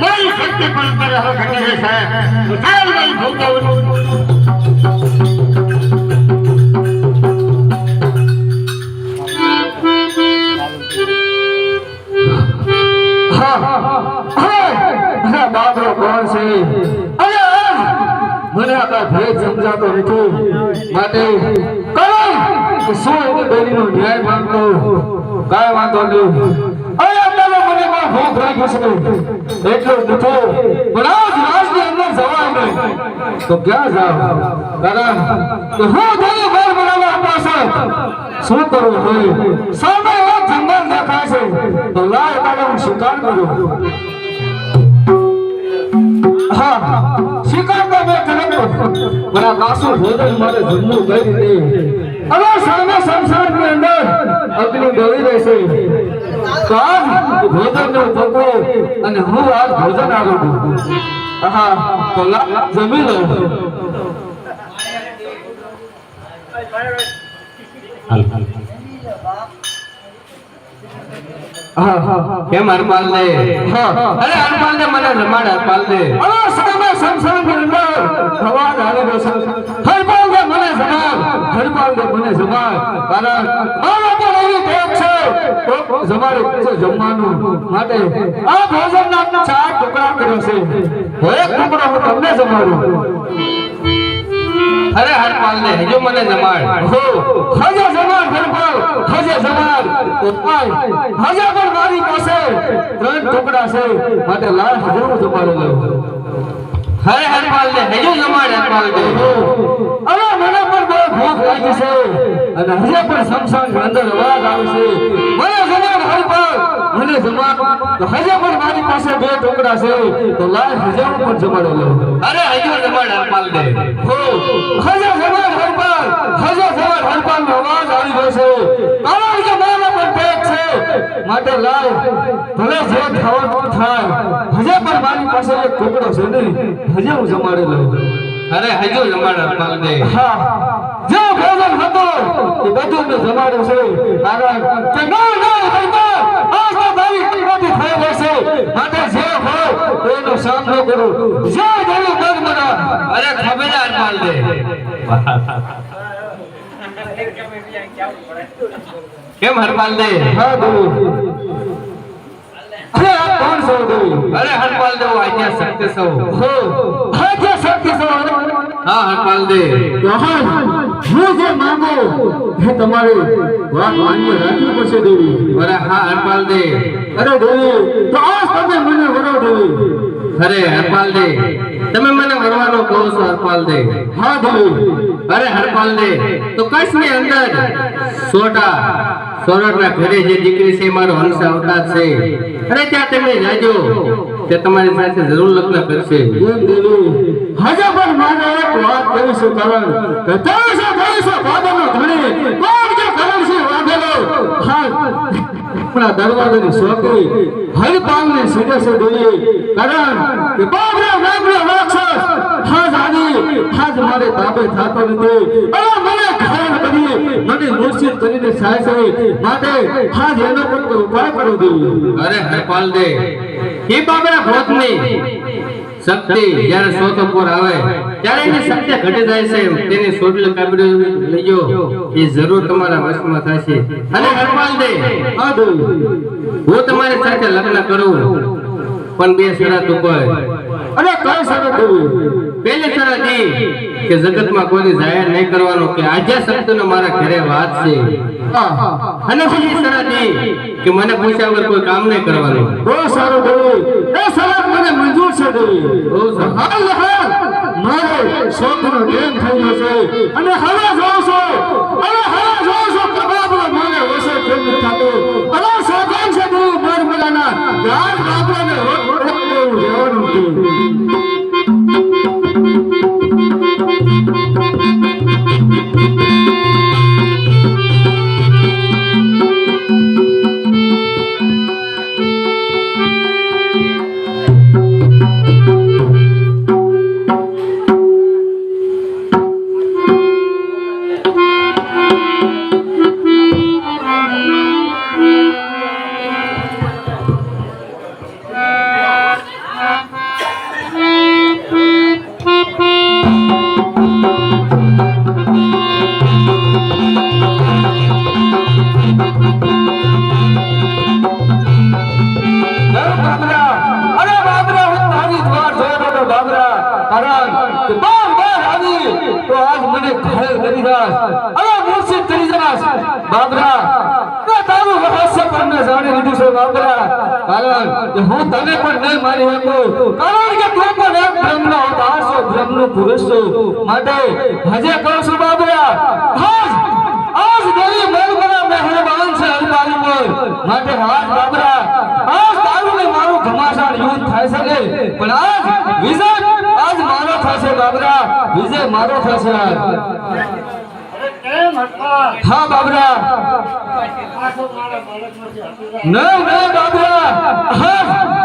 મારી શક્તિ છે મને આ કાંઈ ભેદ સમજાતો નથી માટે કરો શું એની બેનીનો ન્યાય માંગતો? કાંઈ વાંધો નહીં અરે અત્યારે મને પણ છે એટલો આજ રાજની અંદર જવાનું ક્યાં જાવ હું પાછળ શું કરવું જોઈએ? સામે દેખાય છે. તો લાય તારે હું શિકાર કરું. હા, શિકાર તો મેં કર્યો. સામે સંસારની અંદર અગ્નિ બળી રહેશે તો આજ ભોજનનું અને હું આજ ભોજન આવું હા તો લા જમી લો. કેમ હરપાલ દે હા અરે હરપાલ દે મને રમાડ હરપાલ દે અરે છે. હરપાલ દે મને જમાડ. હરપાલ દે મને જમાડ. કારણ ટેવ છે તો જમાડે છે જમવાનું માટે. આ ભોજનના ચાર ટુકડા કર્યો છે. એક ટુકડો હું તમને જમાડું. અરે હરપાલ ને હજુ મને જમાડ. હો હજે જમાડ હરપાલ હજે જમાડ. ઉપાય. હજે પણ મારી પાસે ત્રણ ટુકડા છે. માટે લાલ હજુ જમાડું લઉં. હરે હરપાલ ને હજુ જમાડ હરપાલ ને અરે મને પણ ભૂખ લાગી છે. અને હજે પણ સમસાન અંદર અવાજ આવે છે. મને જમાડ હરપાલ મને જમાડ. તો હજે પણ મારી પાસે બે ટુકડા છે. તો લાલ હજે હું પણ જમાડો લઉં. અરે હજુ જમાડ હરપાલ દે. હો. હજે જમાડ હરપાલ હજે જમાડ હરપાલ નો અવાજ આવી ગયો છે. કારણ કે મારા પર પેટ છે. માટે લાલ ભલે જે થવાનું થાય. હજે પણ મારી પાસે એક ટુકડો છે નહીં. હજે હું જમાડે લઉં. અરે હજુ જમાડો હરપાલ દે હા. જે ભોજન હતો એ બધું મેં જમાડો છે. કારણ કે ના ના હરપાલ આસો ભાઈ તારી થઈ છે. માટે જે હોય એનો સામનો કરો. જે દેવું મન મના અરે ખબર હરપાલ દે કેમ હરપાલ દે હા દેવું અરે આ કોણ છો દેવું અરે હરપાલ દે અહીંયા શક્તિ સૌ હો. હા જે શક્તિ છો હા હરપાલ દે મહાન હું જે માંગો એ તમારે વાત માન્ય રાખવી પડશે દેવી. અરે હા હરપાલ દે અરે દેવી તો આજ તમે મને વરો દેવી. અરે હરપાલ દે તમે મને વરવાનો કહો છો હરપાલ દે હા દેવી. અરે હરપાલ દે તો કચ્છની અંદર સોટા સોરઠના ઘરે જે દીકરી છે, મારો હંસ અવતાર છે. અરે, ત્યાં તમે જાજો તે તમારી સાથે જરૂર લગ્ન કરશે. એમ પણ મારે એક વાત છે, કરણ કે ત્રણસો ત્રણસો બાબાનો ધણી કોણ જે કારણ છે વાઘેલો આપણા દરવાજાની છોકરી હરિપાલની સીધે છે કારણ કે બાબરા બાબરા રાક્ષસ આની હાજ મારે તાબે જાતો નથી. અરે મને ઘાયલ બનીએ મને મૂર્છિત કરીને સાહેબ માટે આજ એનો પણ કોઈ ઉપાય કરો દેવી અરે હરપાલ દે એ બાબરા ભોતની શક્તિ જ્યારે સોતોપુર આવે ત્યારે એની શક્તિ ઘટી જાય છે તેને સોટલી કાબરી લઈજો એ જરૂર તમારા વશમાં થશે. અને હરપાલ દે હા હું તમારી સાથે લગ્ન કરું પણ બે શરત ઉપર. અરે કઈ શરત પહેલી શરત એ કે જગતમાં કોઈ જાહેર નહીં કરવાનો કે આજે શબ્દનો મારા ઘરે વાત છે. અને બીજી એ કે મને પૂછ્યા વગર કોઈ કામ નહીં કરવાનું. બહુ સારું દેવી એ સલાહ મને મંજૂર છે દેવી બહુ સારું. હાલ હાલ. મારે શોખનો પ્રેમ થઈ ગયો છે. અને હવે જોઉં છું. અને હવે જોઉં છું કબાબ મને વસે કેમ નથી થતો. હવે સોગન છે બર મલાના યાર બાબરાને રોક રોક દેવું. જવાનું છે બાબરા કારણ હું તને પણ નહીં મારી શકું. કારણ કે તું પણ એક બ્રહ્મનો અવતાર છો, બ્રહ્મનો પુરુષ છો. માટે હજે કહું છું બાબરા આજ આજ દેવી મરમરા મહેરબાન છે અલબારી પર. માટે આજ બાબરા આજ તારું ને મારું ઘમાસાણ યુદ્ધ થાય છે ને પણ આજ વિજય, આજ મારો થશે બાબરા વિજય મારો થશે આજ. હા બાબરા. ના ના બાબરા. હા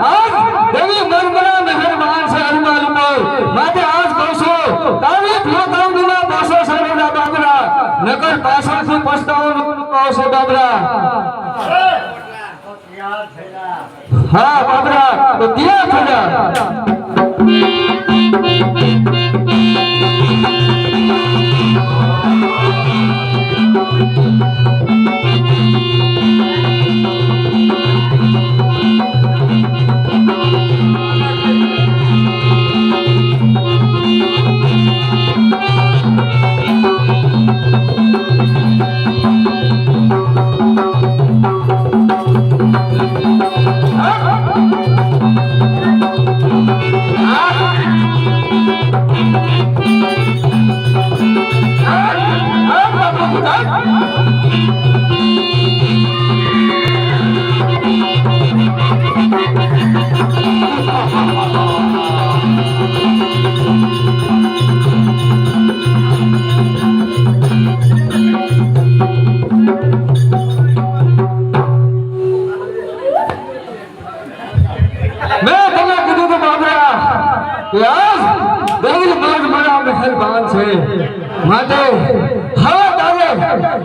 આજ દેવી મરમરા મહેરબાન છે અલબારી ઉપર માટે આજ કહું છું તારી પોતાનું વિના પાછો સરેલા બાબરા. નકર પાછળથી પસ્તાવાનું આવશે બાબરા. તૈયાર થયેલા. હા બાબરા. તો ત્યાં થયા آ بابا صاحب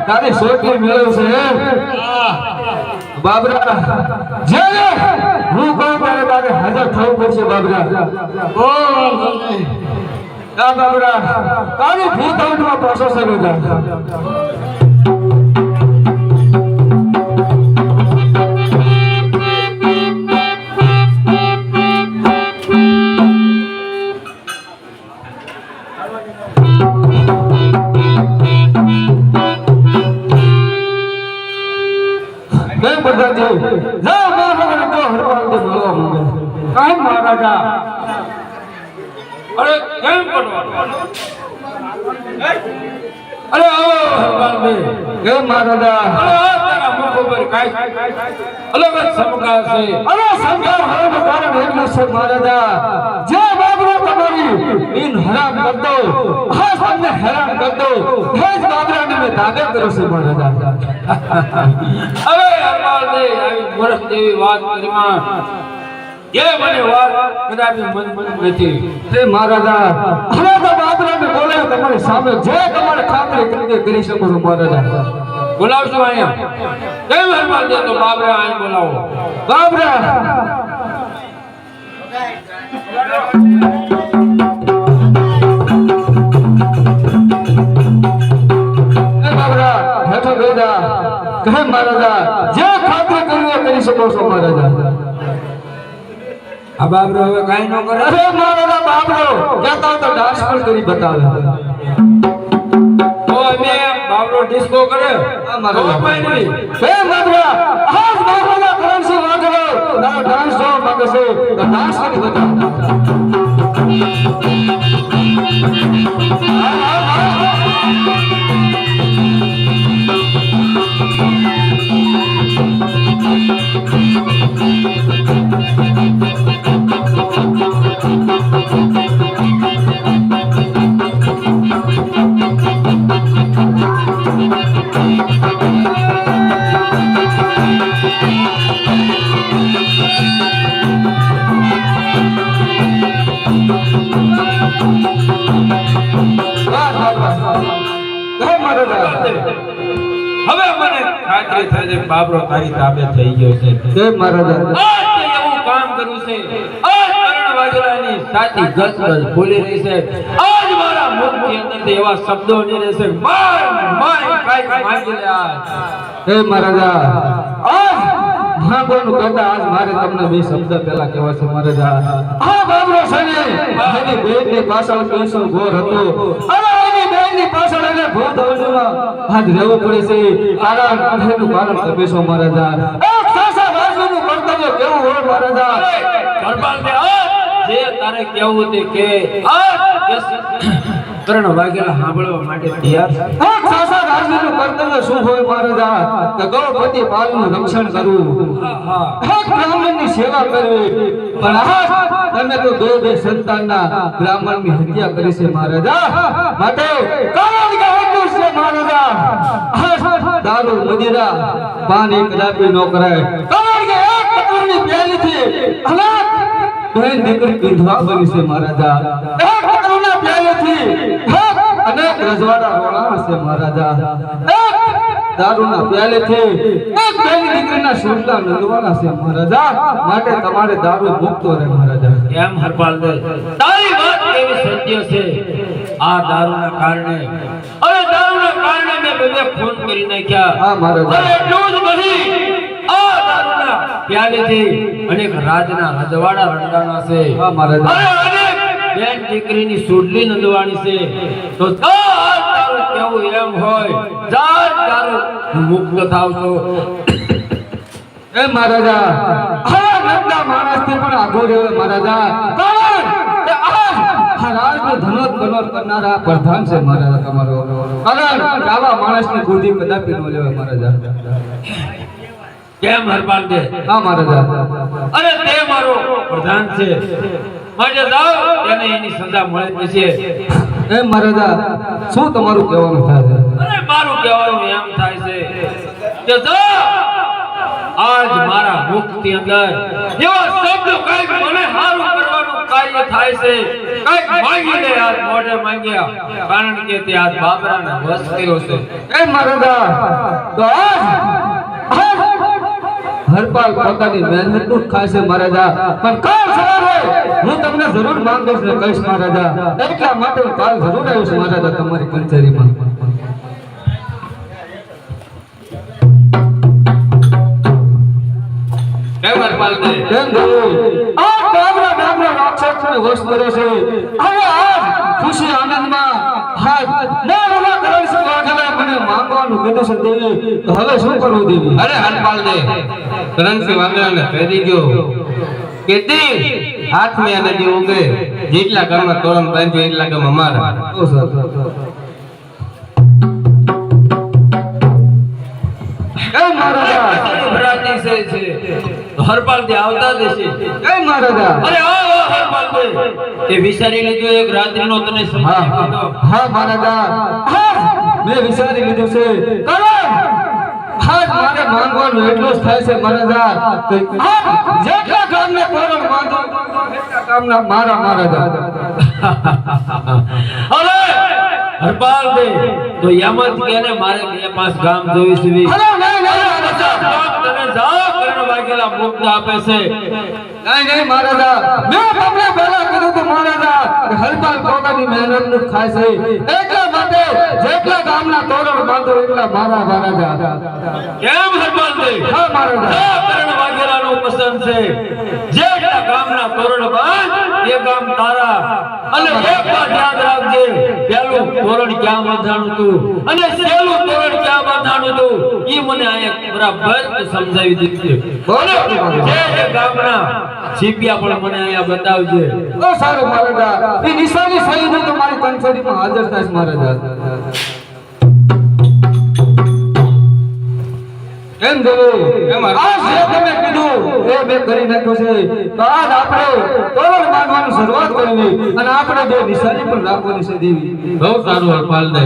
તારી સોટી મેળવ છે બાબરા જે હું કહું તારે તારે હાજર થવું પડશે, બાબરા. ઓ ના બાબરા. તારી ભૂતળમાં પાછો સરો જા. કાઈ મહારાજા અરે કેમ કરવાનું અરે આવો હરવાલ દે કેમ મહારાજા અરે આ તારા મુખ ઉપર કાંઈ અલગ જ ચમકાર છે અરે સંસાર હોવાનું કારણ એટલું છે મહારાજા જે બાબરો તમારી નીંદ હરામ કર દો હા તમને હેરાન કર દો હે જ બાબરાને મેં તાબે કર્યો છે મહારાજા અરે અરમાલ દે આવી મૂર્ખ જેવી વાત કરીમાં એ મને વાત કદાચ મન મન નથી. હે મહારાજા હવે તો બાબરાને બોલે, તમારી સામે જે તમારે ખાતરી કરીને કરી શકો છો મહારાજા બોલાવશો અહીંયા? કેમ અરમાલ દે તો બાબરે અહીં બોલાવો. બાબરા. હે બાબરા, હેઠો બેદા કહે મહારાજા જે ખાતરી કરવી એ કરી શકો છો મહારાજા આ બાબરો હવે કાંઈ ન કરે. અરે મહારાજા બાબરો જતા તો ડાન્સ પણ કરી બતાવે. તો અમે બાબરો ડિસ્કો કરે. આ મારો ભાઈ. હે બાબરા આજ બાબરાના કરણસી વાગલો ના ડાન્સ જો માંગે છે તો ડાન્સ કરી બતાવ. બાબરો તારી તાબે થઈ ગયો છે. કે મહારાજા. એવું કામ કર્યું છે. આજ વાઘેલાની સાચી ગસગસ બોલી રહી છે. આજ મારા મુખની અંદરથી એવા શબ્દો નીકળે છે માય માય કાઈ માંગી લે આજ. હે મહારાજા. ભાગવાનું કહેતા આજ મારે તમને બે શબ્દ પહેલા કહેવા છે, મારે આ બાબરો છે ને બેનની પાછળ કેસો ઘોર હતો. અને એની બેનની પાછળ એને ભૂત અવજુમાં આજ રહેવું પડે છે. કારણ અઢેનું કારણ તમે છો મારા જા. એક સાસા બાજુનું કર્તવ્ય કેવું હોય, મારા જા? ગરબાલ જે તારે કેવું તે કે આ કેસ સાંભળવા માટે તૈયાર સાસા રાજવીનું કર્તવ્ય શું હોય મહારાજા? કે ગૌપતિ પાલનું રક્ષણ કરવું. હા, હા. હક બ્રાહ્મણની સેવા કરવી. પણ આ તમે તો બે બે સંતાનના બ્રાહ્મણની હત્યા કરી છે મહારાજા. માટે કારણ કે એટલું છે મહારાજા. દારૂ મદિરા પાન એક કદાપી ન કરાય. કારણ કે એક દીકરી વિધવા બની છે મહારાજા. એક અનેક રજવાડા રોણા હશે મહારાજા. એક દારૂના પ્યાલેથી એક બેની દીકરીના સુરતા નંદવાના છે મહારાજા. માટે તમારે દારૂ મુક્તો રહે મહારાજા. કેમ હરપાલ તારી વાત એવી સત્ય છે. આ દારૂના કારણે. અરે દારૂના કારણે મેં બધે ફોન કરી નાખ્યા. હા, મહારાજા. અરે એટલું જ આ દારૂના પ્યાલેથી અનેક રાજના રજવાડા રંડાના છે. હા, મહારાજા. અરે અનેક બેન દીકરીની સુડલી નંદવાણી છે. તો તારું કેવું એમ હોય જા તારું મુક્ત થાવ છો એ મહારાજા આ નંદા માણસથી પણ આગો રહ્યો મહારાજા. કારણ કે આ રાજનો ધનોત બનોત કરનારા પ્રધાન છે મહારાજા તમારો. કારણ આવા માણસની બુદ્ધિ કદાપી ન લેવાય મહારાજા. કેમ હરપાલ દે હા મહારાજા. અરે તે મારો પ્રધાન છે. માટે જાઓ તેને એની સજા મળે પછી. એ મહારાજા શું તમારું કહેવાનું થાય છે? અરે મારું કહેવાનું એમ થાય છે કે આજ મારા મુખની અંદર એવા શબ્દો કંઈક મને સારું કરવાનું કાર્ય થાય છે. કંઈક માંગીને આજ મોઢે માંગ્યા. કારણ કે તે આજ બાબરાને વશ કર્યો છે. એ મહારાજા તો આજ હરપાલ પોતાની મહેનતનું છે મહારાજા. પણ કાલ સવારે હું તમને જરૂર માંગીશ ને કહીશ મહારાજા એટલા માટે હું કાલ જરૂર આવીશ મહારાજા તમારી કચેરીમાં. કેમ હરપાલ દે કેમ ગયું આ બાબરા નામના વશ કર્યો છે. હવે આ ખુશી આનંદમાં માંગવાનું કીધું છે દેવી. તો હવે શું કરવું દેવી? અરે હરપાલ દે કરણસિંહ વાંદરાને કહી ગયો. કે તે હાથ મેં જે ઉગે જેટલા ગામમાં તોરણ બાંધ્યો એટલા ગામ અમારા. એ મહારાજા ભરાતી છે છે. હરપાલ દે આવતા દેશે એ મહારાજા. અરે આવો હરપાલ દે એ વિચારી લીધું એક રાત્રિનો તને સમય હા મહારાજા. મેં વિચારી લીધું છે. કરો. મારે માંગવાનું એટલું જ થાય છે મહારાજા. જેટલા એટલા મારા મહારાજા. હરપાલ દે. તો એમ જ કે ને મારે બે પાંચ ગામ જોઈ છે અરે નહીં નહીં મહારાજા તને જાઓ વાઘેલા મુક્ત આપે છે. નહીં નહીં મહારાજા. મેં તમને પહેલા કીધું હતું મહારાજા હરપાલ પોતાની મહેનતનું ખાય છે. એટલા માટે જેટલા ગામના તોરણ બાંધો એટલા મારા મહારાજા. કેમ હરપાલ દે હા મહારાજા. તોરણ વાગેલા નું પસંદ છે. જેટલા ગામના તોરણ બાંધ એ ગામ તારા. અને એક વાત યાદ રાખજે પેલું તોરણ ક્યાં બાંધાણું તું અને છેલ્લું તોરણ ક્યાં બાંધાણું તું ઈ મને અહીંયા બરાબર સમજાવી દીધું. અને જે જે ગામના. સીપિયા પણ મને અહીંયા બતાવજે. ઓ સારું મહારાજા એ નિશાની સહી હું તમારી કંચેરીમાં હાજર થઈશ મહારાજા કેમ દેવું કેમ આ જે તમે કીધું એ બે કરી નાખ્યું છે. તો આજ આપણે તોરણ શરૂઆત કરવી અને આપણે બે નિશાની પણ રાખવાની છે દેવી. બહુ સારું હરપાલ દે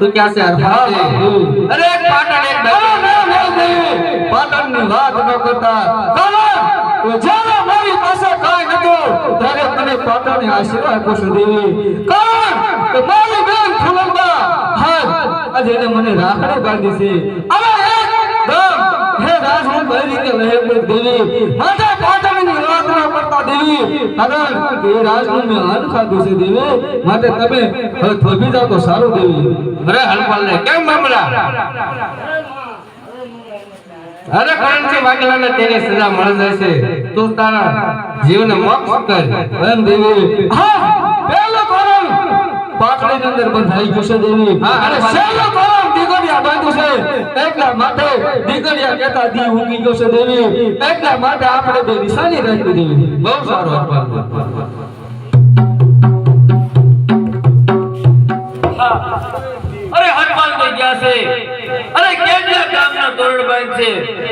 તું ક્યાં છે અરે એક પાટણ એક પાટણની વાત ન કરતા. જ્યારે મારી પાસે કાંઈ નહોતું, ત્યારે મને પાટણની આશીર્વાદ આપ્યો દેવી. કારણ કે મારી બેન ફૂલંબા હાજ આજે એને મને રાખડી બાંધી છે. હવે એક દમ હે રાજ હું કઈ રીતે લહે દેવી. માતા દેવી. કારણ કે રાજનું મેં અન્ન ખાધું છે દેવી. માટે તમે હવે થોભી જાવ તો સારું દેવી. અરે હલપાલ ને કેમ મામલા અરે કરણજી વાઘેલાને તેની સજા મળી જશે તું તારા જીવને મોક્ષ કર. એમ દેવી. હા પહેલો કારણ પાટલીની અંદર બંધાઈ ગયું છે દેવી. અને. છેલ્લો કારણ દીકરીયા બાંધ્યું છે. એટલા માટે દીકરીયા કહેતા દી ઊંઘી ગયો છે દેવી. એટલા માટે આપણે બે નિશાની રાખી દેવી. બહુ સારો હલપાલ અરે હરપાલ થઈ ગયા છે? અરે કેટલા ગામના તોરણ બાંધ છે?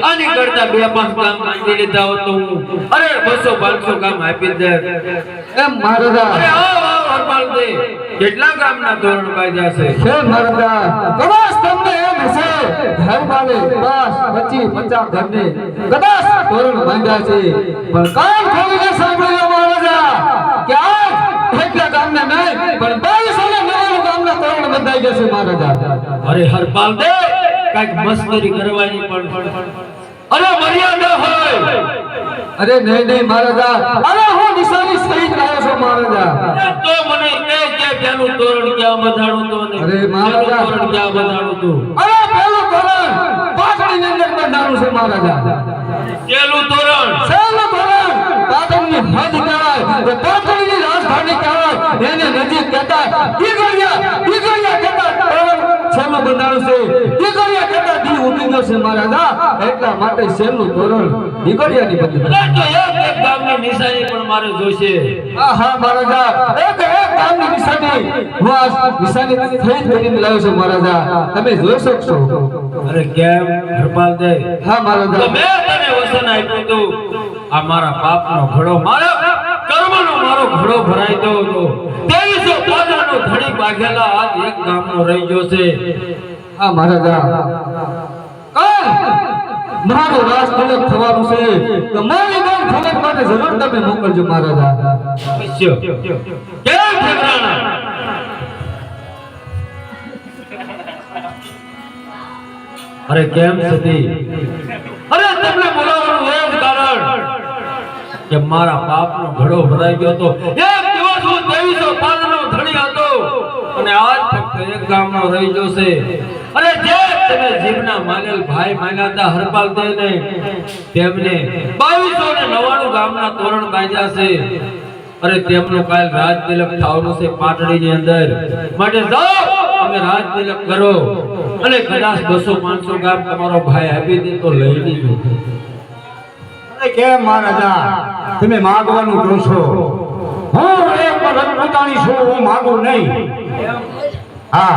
આની કરતા બે પાંચ ગામ બાંધી લેતા હોત તો હું. અરે બસો પાંચસો ગામ આપી દે. એમ મહારાજા અરે આવો આવ હનુમાન દે કેટલા ગામના બાંધ્યા છે છે મહારાજા કદાચ તમને એમ હશે. ઘર વાલે બસ પચીસ પચાસ ઘરને કદાચ ધોરણ બાંધ્યા છે પણ કાન ખોલીને સાંભળી લો મહારાજા. કે આજ એટલા ગામને નહીં પણ બાવીસ અને નવ્વાણું ગામના ધોરણ બંધાઈ ગયા છે મહારાજા. અરે હરપાલ દે કંઈક મસ્તરી કરવાની પણ. અરે મર્યાદા હોય. અરે નહીં નહીં મહારાજા. અરે હું નિશાની સહિત આવ્યો છું મહારાજા. તો પેલું તોરણ ક્યાં બધાડું તો અરે મહારાજા. પેલું તોરણ ક્યાં બધાડું તો. અરે પેલું તોરણ પાટડીની અંદર બધાડું છે મહારાજા. પેલું તોરણ. સેલું તોરણ. પાટણની હદ કહેવાય તો પાટણની રાજધાની કહેવાય. એને નજીક કહેતા ઈગળિયા ઈગળિયા કહેતા તોરણ. સેલું બંધાણું છે? ઈગળિયા કહેતા દી ઉડી ગયો છે મહારાજા. એટલા માટે છેલ્લું તોરણ દીકરીયાની બંધાણ ગામની નિશાની પણ મારે જોઈશે. આહા મહારાજા. એક એક ગામની નિશાની. હું આ નિશાની થઈ કરીને લાવ્યો છું મહારાજા. તમે જોઈ શકશો. અરે કેમ? હરપાલ દે. હા મહારાજા. તમે તને વસન આપ્યું હતું આ મારા પાપનો ઘડો મારા કર્મનો મારો ઘડો ભરાઈ ગયો હતો. ત્રેવીસો પાદાનો ઘડી બાઘેલા આજ એક ગામનો રહી ગયો છે. હા મહારાજા. મારો રાજ તિલક થવાનું છે. તો મારી ગામ તિલક માટે જરૂર તમે મોકલજો મહારાજા. અવશ્ય. કેમ ઠેકરાણા? અરે કેમ સતી અરે તમને બોલાવવાનું એ જ કારણ કે મારા પાપનો ઘડો ભરાઈ ગયો હતો એક દિવસ હું ત્રેવીસો પાદનો ધણી હતો. અને આજ ફક્ત એક ગામનો રહી ગયો છે. અને જે તમે જીવના માનેલ ભાઈ માન્યા હતા હરપાલ દેને તેમને બાવીસો ને નવાણું ગામના તોરણ બાંધ્યા છે. અરે તેમનું કાલ રાજ તિલક થવાનું છે પાટડીની અંદર. માટે જાઓ તમે રાજ કરો. અને કદાચ બસો પાંચસો ગામ તમારો ભાઈ આપી દે તો લઈ લીધું. અને કેમ મહારાજા? તમે માગવાનું કહો છો હું એક રજપૂતાણી છું હું માગું નહીં. હા.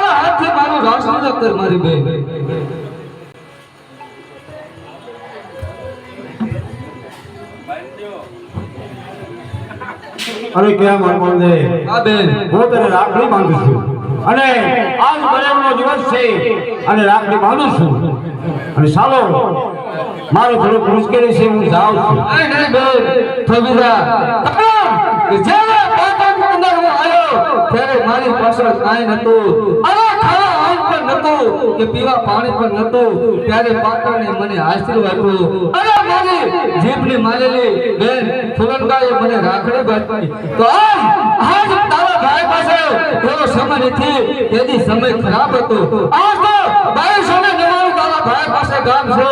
કર મારી બેન અરે કેમ હનુમાનદે આ બેન. હું તને રાખડી બાંધું છું. અને આજ બરેવનો દિવસ છે. અને રાખડી બાંધું છું. અને ચાલો મારી થોડુંક મુશ્કેલી છે હું જાઉં છું. તકરાર. જ્યારે મારી પાછળ કાંઈ નતું નતું કે પીવા પાણી પણ નતો ત્યારે પાટણે મને આશીર્વાદ આપ્યો. અને મારી જીભની માલેલી બેન ફુલનકાએ મને રાખડી બાંધી. તો આજ તારા ભાઈ પાસે એવો સમય નથી તેથી સમય ખરાબ હતો. આજ તો બાવીસો સમય નવ્વાણું તારા ભાઈ પાસે કામ છે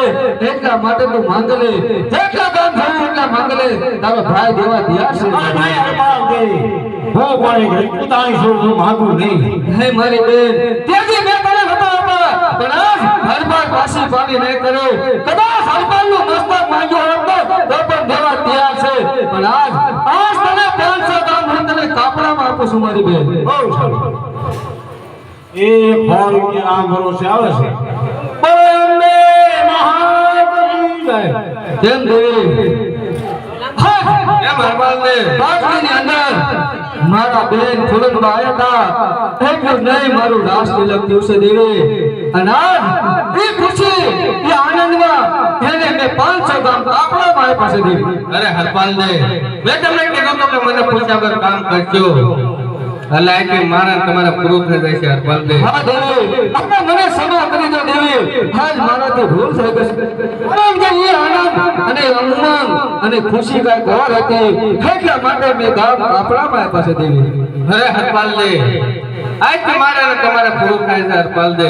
એટલા માટે તું માંગલે. જેટલા કામ થયું એટલા માંગલે. તારો ભાઈ દેવા તૈયાર છે. અરે નહીં હનુમાનદે હું એક રજપૂતાણી છું હું માગું નહીં. હે મારી બેન તેથી મેં તને નતો આપ્યા પણ હરબાર પાછી પાણી નહીં કરે કદાચનું મસ્તક માંગ્યો હોત તો પણ દેવા તૈયાર છે. પણ આજ આજ તને 500 ગામ હું તને કાપડામાં આપું છું મારી બેન. બહુ સારું. એ ફોન કે નામ ભરોસે આવે છે. બોમ્બે જય. થાય મારા બેન એટલું નહીં, મારું રાસ તિલક દિવસે દેવે. અને એ ખુશી, એ આનંદમાં એને ગામ આપણા આપ્યા પાસે દેવી અરે હરપાલને, મેં તમને કીધું મને પૂછ્યા વગર કામ કરજો. એટલે કે મારા તમારા પૂરું થઈ જાય છે દે. હા દેવી આપણે મને સમા કરી દો દેવી. આજ મારાથી ભૂલ થઈ ગઈ. પરમ કે એ આનંદ અને ઉમંગ અને ખુશી કંઈક ઘર હતી. એટલા માટે મેં ગામ આપણા છે દેવી. અરે હરપાલને આજ કે મારા ને તમારા પૂરું થાય છે હરપાલને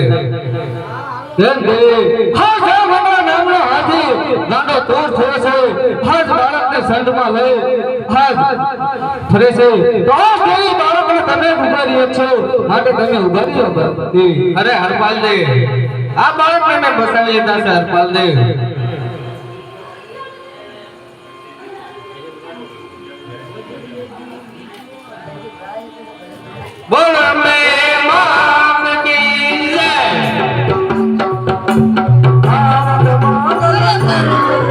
તેમ દેવી. હા હમણાં નામનો હાથી નાનો તોર થયો છે. હાજ બાળકને સંડમાં લઈ હાજ ફરે છે. તો કોઈ બાળકને તમે ઉભારી છો? માટે તમે ઉભારી ઉભારી અરે હરપાલ દે આ બાળકને મેં બસાવી હતા છે હરપાલ દે બોલ અમે મા Amen.